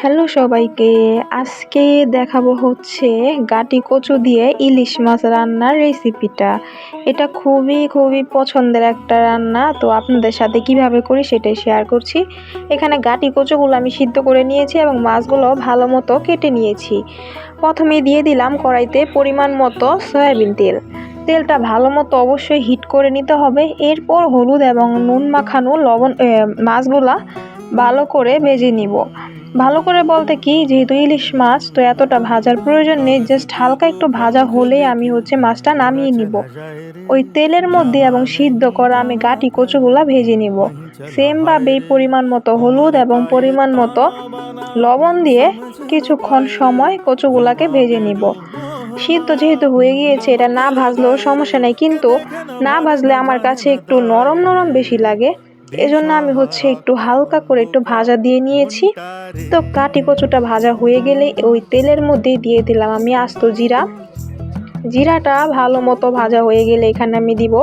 Hello সবাইকে, আজকে দেখাবো হচ্ছে গাটি কচু দিয়ে ইলিশ মাছ রান্নার রেসিপিটা। এটা খুবই খুবই পছন্দের একটা রান্না, তো আপনাদের সাথে কীভাবে করি সেটাই শেয়ার করছি। এখানে গাটি কচুগুলো আমি সিদ্ধ করে নিয়েছি এবং মাছগুলো ভালো মতো কেটে নিয়েছি। প্রথমে দিয়ে দিলাম কড়াইতে পরিমাণ মতো সয়াবিন তেল। তেলটা ভালো মতো অবশ্যই হিট করে নিতে হবে। এরপর হলুদ এবং নুন মাখানো লবণ মাছগুলা ভালো করে ভেজে নিব। ভালো করে বলতে কি, যেহেতু ইলিশ মাছ, তো এতটা ভাজার প্রয়োজন নেই জাস্ট হালকা একটু ভাজা হলেই আমি হচ্ছে মাছটা নামিয়ে নিব। ওই তেলের মধ্যে এবং সিদ্ধ করা আমি গাটি কচুগুলা ভেজে নিব। সেমভাবেই পরিমাণ মতো হলুদ এবং পরিমাণ মতো লবণ দিয়ে কিছুক্ষণ সময় কচুগুলাকে ভেজে নিব। সিদ্ধ যেহেতু হয়ে গিয়েছে, এটা না ভাজলেও সমস্যা নেই, কিন্তু না ভাজলে আমার কাছে একটু নরম নরম বেশি লাগে। এজন্য আমি হচ্ছে একটু হালকা করে একটু ভাজা দিয়ে নিয়েছি। তো কাটি কচুটা ভাজা হয়ে গেলে ওই তেলের মধ্যেই দিয়ে দিলাম আমি আস্ত জিরা। জিরাটা ভালো মতো ভাজা হয়ে গেলে এখানে আমি দিব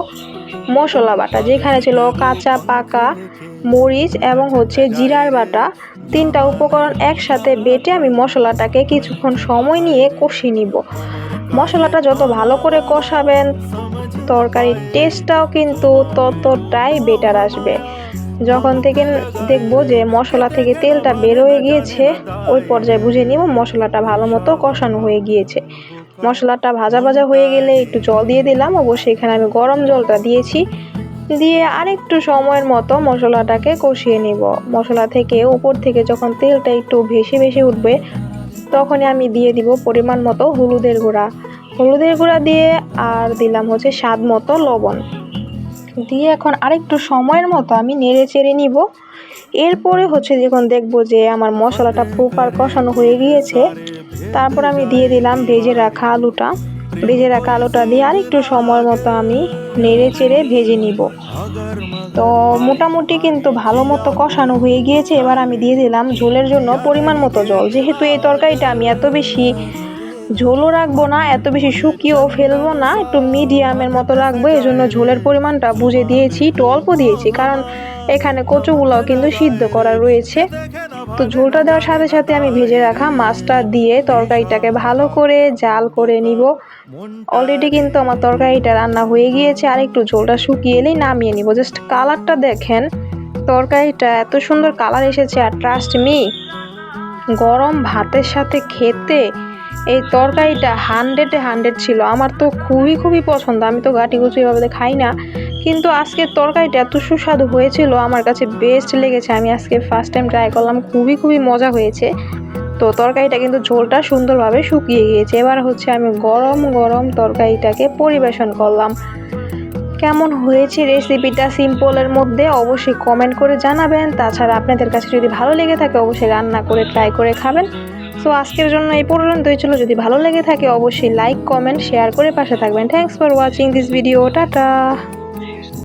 মশলা বাটা, যেখানে ছিল কাঁচা, পাকা মরিচ এবং হচ্ছে জিরার বাটা। তিনটা উপকরণ একসাথে বেটে আমি মশলাটাকে কিছুক্ষণ সময় নিয়ে কষিয়ে নিব। মশলাটা যত ভালো করে কষাবেন তরকারির টেস্টটাও কিন্তু ততটাই বেটার আসবে। যখন থেকে দেখব যে মশলা থেকে তেলটা বের হয়ে গিয়েছে, ওই পর্যায়ে বুঝে নিব মশলাটা ভালো মতো কষানো হয়ে গিয়েছে। মশলাটা ভাজা ভাজা হয়ে গেলে একটু জল দিয়ে দিলাম, অবশ্যই এখানে আমি গরম জলটা দিয়েছি। দিয়ে আরেকটু সময়ের মতো মশলাটাকে কষিয়ে নিব। মশলা থেকে উপর থেকে যখন তেলটা একটু ভেসে ভেসে উঠবে, তখনই আমি দিয়ে দিব পরিমাণ মতো হলুদের গুঁড়া। হলুদের গুঁড়া দিয়ে আর দিলাম হচ্ছে স্বাদ মতো লবণ। দিয়ে এখন আরেকটু সময়ের মতো আমি নেড়ে চেড়ে নিব। এরপরে হচ্ছে যখন দেখব যে আমার মশলাটা প্রপার কষানো হয়ে গিয়েছে, তারপর আমি দিয়ে দিলাম ভেজে রাখা আলুটা। ভেজে রাখা আলুটা দিয়ে আরেকটু সময় মতো আমি নেড়ে চেড়ে ভেজে নিব। তো মোটামুটি কিন্তু ভালো মতো কষানো হয়ে গিয়েছে। এবার আমি দিয়ে দিলাম ঝোলের জন্য পরিমাণ মতো জল। যেহেতু এই তরকারিটা আমি এত বেশি ঝোলও রাখব না, এত বেশি শুকিয়েও ফেলব না, একটু মিডিয়ামের মতো রাখব এই জন্য ঝোলের পরিমাণটা বুঝে দিয়েছি, একটু অল্প দিয়েছি, কারণ এখানে কচুগুলাও কিন্তু সিদ্ধ করা রয়েছে। তো ঝোলটা দেওয়ার সাথে সাথে আমি ভেজে রাখা মাছটা দিয়ে তরকারিটাকে ভালো করে জাল করে নিব। অলরেডি কিন্তু আমার তরকারিটা রান্না হয়ে গিয়েছে, আর একটু ঝোলটা শুকিয়ে এলেই নামিয়ে নিব। জাস্ট কালারটা দেখেন, তরকারিটা এত সুন্দর কালার এসেছে, আর ট্রাস্ট মি গরম ভাতের সাথে খেতে এই তরকারিটা হান্ড্রেডে হান্ড্রেড ছিল। আমার তো খুবই খুবই পছন্দ। আমি তো গাটি গুচু এভাবে খাই না। কিন্তু আজকের তরকারিটা এত সুস্বাদু হয়েছিল। আমার কাছে বেস্ট লেগেছে। আমি আজকে ফার্স্ট টাইম ট্রাই করলাম। খুবই খুবই মজা হয়েছে। তো তরকারিটা কিন্তু ঝোলটা সুন্দরভাবে শুকিয়ে গিয়েছে। এবার হচ্ছে আমি গরম গরম তরকারিটাকে পরিবেশন করলাম। কেমন হয়েছে রেসিপিটা সিম্পলের মধ্যে অবশ্যই কমেন্ট করে জানাবেন। তাছাড়া আপনাদের কাছে যদি ভালো লেগে থাকে, অবশ্যই রান্না করে ট্রাই করে খাবেন। সো আজকের জন্য এই পর্যন্তই ছিল। যদি ভালো লেগে থাকে, অবশ্যই লাইক কমেন্ট শেয়ার করে পাশে থাকবেন। Thanks for watching this video tata